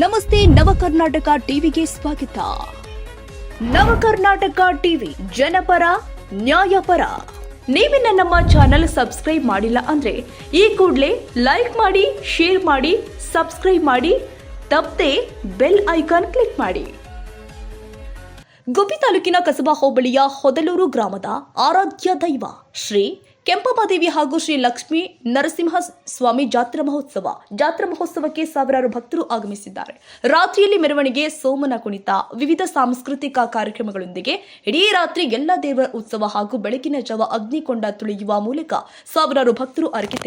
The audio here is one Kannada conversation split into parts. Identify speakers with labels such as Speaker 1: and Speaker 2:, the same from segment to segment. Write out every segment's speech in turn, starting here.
Speaker 1: ನಮಸ್ತೆ ನವ ಕರ್ನಾಟಕ ಟಿವಿಗೆ ಸ್ವಾಗತ. ನವ ಕರ್ನಾಟಕ ಟಿವಿ ಜನಪರ, ನ್ಯಾಯಪರ. ನೀವಿನ ನಮ್ಮ ಚಾನೆಲ್ ಸಬ್ಸ್ಕ್ರೈಬ್ ಮಾಡಿಲ್ಲ ಅಂದ್ರೆ ಈ ಕೂಡಲೇ ಲೈಕ್ ಮಾಡಿ, ಶೇರ್ ಮಾಡಿ, ಸಬ್ಸ್ಕ್ರೈಬ್ ಮಾಡಿ, ತಪ್ಪದೆ ಬೆಲ್ ಐಕಾನ್ ಕ್ಲಿಕ್ ಮಾಡಿ. ಗುಬ್ಬಿ ತಾಲೂಕಿನ ಕಸಬಾ ಹೋಬಳಿಯ ಹೊದಲೂರು ಗ್ರಾಮದ ಆರಾಧ್ಯ ದೈವ ಶ್ರೀ ಕೆಂಪಮಾದೇವಿ ಹಾಗೂ ಶ್ರೀ ಲಕ್ಷ್ಮೀ ನರಸಿಂಹ ಸ್ವಾಮಿ ಜಾತ್ರಾ ಮಹೋತ್ಸವ. ಜಾತ್ರಾ ಮಹೋತ್ಸವಕ್ಕೆ ಸಾವಿರಾರು ಭಕ್ತರು ಆಗಮಿಸಿದ್ದಾರೆ. ರಾತ್ರಿಯಲ್ಲಿ ಮೆರವಣಿಗೆ, ಸೋಮನ ಕುಣಿತ, ವಿವಿಧ ಸಾಂಸ್ಕೃತಿಕ ಕಾರ್ಯಕ್ರಮಗಳೊಂದಿಗೆ ಇಡೀ ರಾತ್ರಿ ಎಲ್ಲ ದೇವರ ಉತ್ಸವ ಹಾಗೂ ಬೆಳಕಿನ ಜವ ಅಗ್ನಿಕೊಂಡ ತುಳಿಯುವ ಮೂಲಕ ಸಾವಿರಾರು ಭಕ್ತರು ಅರಕೆ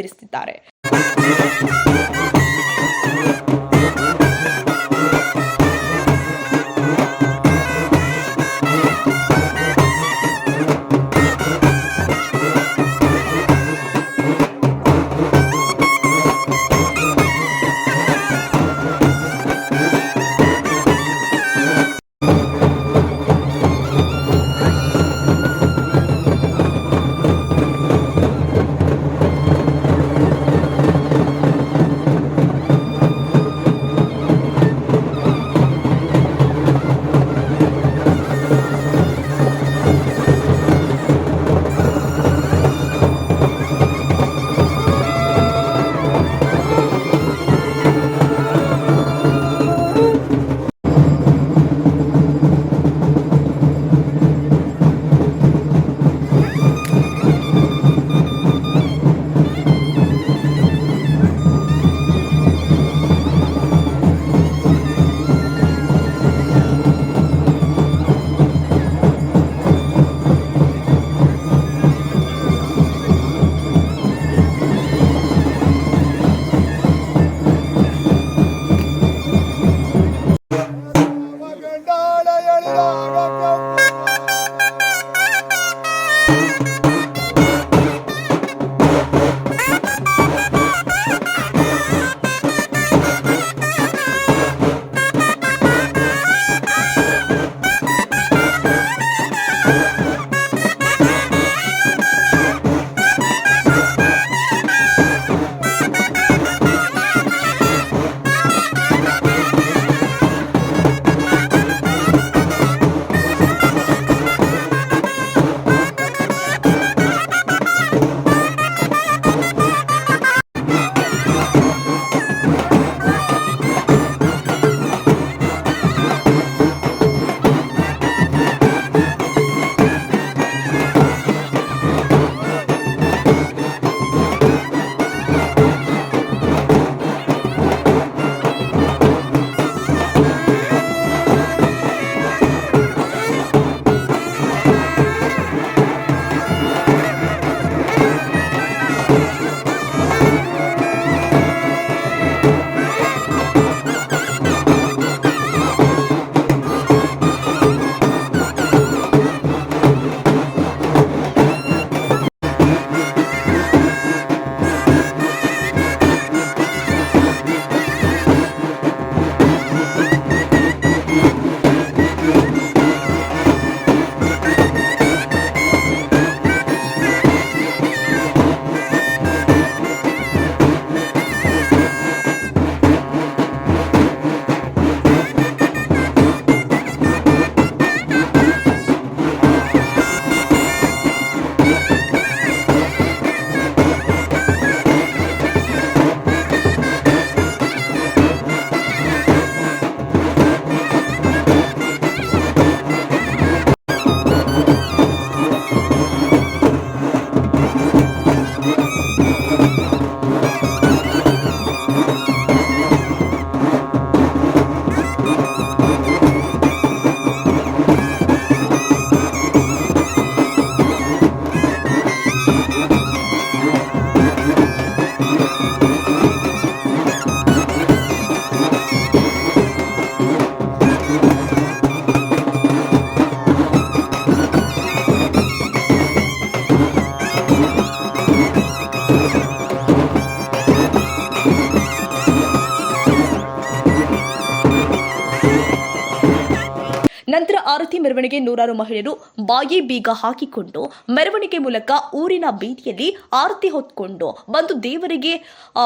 Speaker 1: ತೀರಿಸುತ್ತಿದ್ದಾರೆ ಆರತಿ ಮೆರವಣಿಗೆ ನೂರಾರು ಮಹಿಳೆಯರು ಬಾಯಿ ಬೀಗ ಹಾಕಿಕೊಂಡು ಮೆರವಣಿಗೆ ಮೂಲಕ ಊರಿನ ಬೀದಿಯಲ್ಲಿ ಆರತಿ ಹೊತ್ಕೊಂಡು ಬಂದು ದೇವರಿಗೆ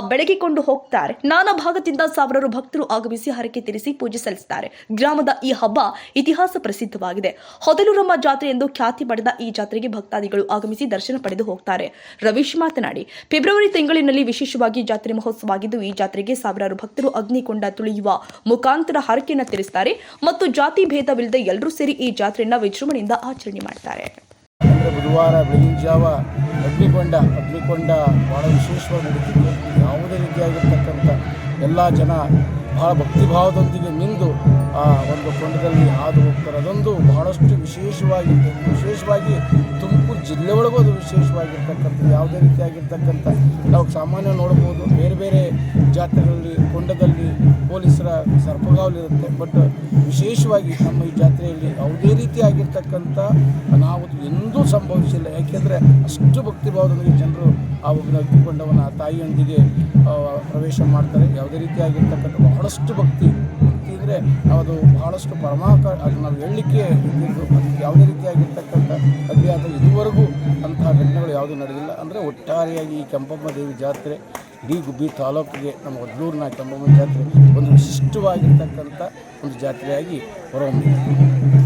Speaker 1: ಬೆಳಗಿಕೊಂಡು ಹೋಗ್ತಾರೆ. ನಾನಾ ಭಾಗದಿಂದ ಸಾವಿರಾರು ಭಕ್ತರು ಆಗಮಿಸಿ ಹರಕೆ ತೀರಿಸಿ ಪೂಜೆ ಸಲ್ಲಿಸುತ್ತಾರೆ ಗ್ರಾಮದ ಈ ಹಬ್ಬ ಇತಿಹಾಸ ಪ್ರಸಿದ್ಧವಾಗಿದೆ. ಹೊದಲೂರಮ್ಮ ಜಾತ್ರೆ ಎಂದು ಖ್ಯಾತಿ ಪಡೆದ ಈ ಜಾತ್ರೆಗೆ ಭಕ್ತಾದಿಗಳು ಆಗಮಿಸಿ ದರ್ಶನ ಪಡೆದು ಹೋಗ್ತಾರೆ. ರವೀಶ್ ಮಾತನಾಡಿ, ಫೆಬ್ರವರಿ ತಿಂಗಳಿನಲ್ಲಿ ವಿಶೇಷವಾಗಿ ಜಾತ್ರೆ ಮಹೋತ್ಸವ ಆಗಿದ್ದು ಈ ಜಾತ್ರೆಗೆ ಸಾವಿರಾರು ಭಕ್ತರು ಅಗ್ನಿಕೊಂಡ ತುಳಿಯುವ ಮುಖಾಂತರ ಹರಕೆಯನ್ನು ತೀರಿಸುತ್ತಾರೆ ಮತ್ತು ಜಾತಿ ಭೇದವಿಲ್ಲದೆ ಎಲ್ಲರೂ ಸೇರಿ ಈ ಜಾತ್ರೆಯನ್ನ ವಿಜೃಂಭಣೆಯಿಂದ ಆಚರಣೆ ಮಾಡ್ತಾರೆ.
Speaker 2: ಬುಧವಾರ ಬೆಳಗಿನ ಜಾವ ಅಗ್ನಿಕೊಂಡ ಅಗ್ನಿಕೊಂಡ ಬಹಳ ವಿಶೇಷವಾಗಿ ನಡೀತಿತ್ತು. ಯಾವುದೇ ರೀತಿಯಾಗಿರ್ತಕ್ಕಂಥ ಎಲ್ಲ ಜನ ಬಹಳ ಭಕ್ತಿಭಾವದೊಂದಿಗೆ ನಿಂದು ಆ ಒಂದು ಕೊಂಡದಲ್ಲಿ ಹಾದು ಹೋಗ್ತಾರೆ. ಅದೊಂದು ಬಹಳಷ್ಟು ವಿಶೇಷವಾಗಿ ವಿಶೇಷವಾಗಿ ತುಮಕೂರು ಜಿಲ್ಲೆ ಒಳಗೂ ಅದು ವಿಶೇಷವಾಗಿರ್ತಕ್ಕಂಥ ಯಾವುದೇ ರೀತಿಯಾಗಿರ್ತಕ್ಕಂಥ ನಾವು ಸಾಮಾನ್ಯ ನೋಡ್ಬೋದು ಬೇರೆ ಬೇರೆ ಜಾತ್ರೆಗಳಲ್ಲಿ ಕೊಂಡದಲ್ಲಿ ಪೊಲೀಸರ ಸರ್ಪಗಾವಲಿರುತ್ತೆ. ಬಟ್ ವಿಶೇಷವಾಗಿ ನಮ್ಮ ಈ ಜಾತ್ರೆಯಲ್ಲಿ ಯಾವುದೇ ರೀತಿಯಾಗಿರ್ತಕ್ಕಂಥ ಅನಾಹುತ ಎಂದೂ ಸಂಭವಿಸಿಲ್ಲ. ಯಾಕೆಂದರೆ ಅಷ್ಟು ಭಕ್ತಿಭಾವದೊಂದಿಗೆ ಜನರು ಆ ಒಬ್ಬನ ಆ ತಾಯಿಯೊಂದಿಗೆ ಪ್ರವೇಶ ಮಾಡ್ತಾರೆ. ಯಾವುದೇ ರೀತಿಯಾಗಿರ್ತಕ್ಕಂಥ ಬಹಳಷ್ಟು ಭಕ್ತಿ ಭಕ್ತಿ ಅಂದರೆ ಅದು ಬಹಳಷ್ಟು ಪರಮಾಕ ಅದನ್ನು ನಾವು ಹೇಳಲಿಕ್ಕೆ ಯಾವುದೇ ರೀತಿಯಾಗಿರ್ತಕ್ಕಂಥ ಅದು ಇದುವರೆಗೂ ಅಂತಹ ಘಟನೆಗಳು ಯಾವುದೂ ನಡೆದಿಲ್ಲ. ಅಂದರೆ ಒಟ್ಟಾರೆಯಾಗಿ ಈ ಕೆಂಪಮ್ಮ ದೇವಿ ಜಾತ್ರೆ ಇಡೀ ಗುಬ್ಬಿ ತಾಲೂಕಿಗೆ ನಮ್ಮ ಒದ್ಲೂರಿನ ಕೆಂಪಮ್ಮ ಜಾತ್ರೆ ಒಂದು ವಿಶಿಷ್ಟವಾಗಿರ್ತಕ್ಕಂಥ ಒಂದು ಜಾತ್ರೆಯಾಗಿ ಹೊರಹೊಮ್ಮಿದೆ.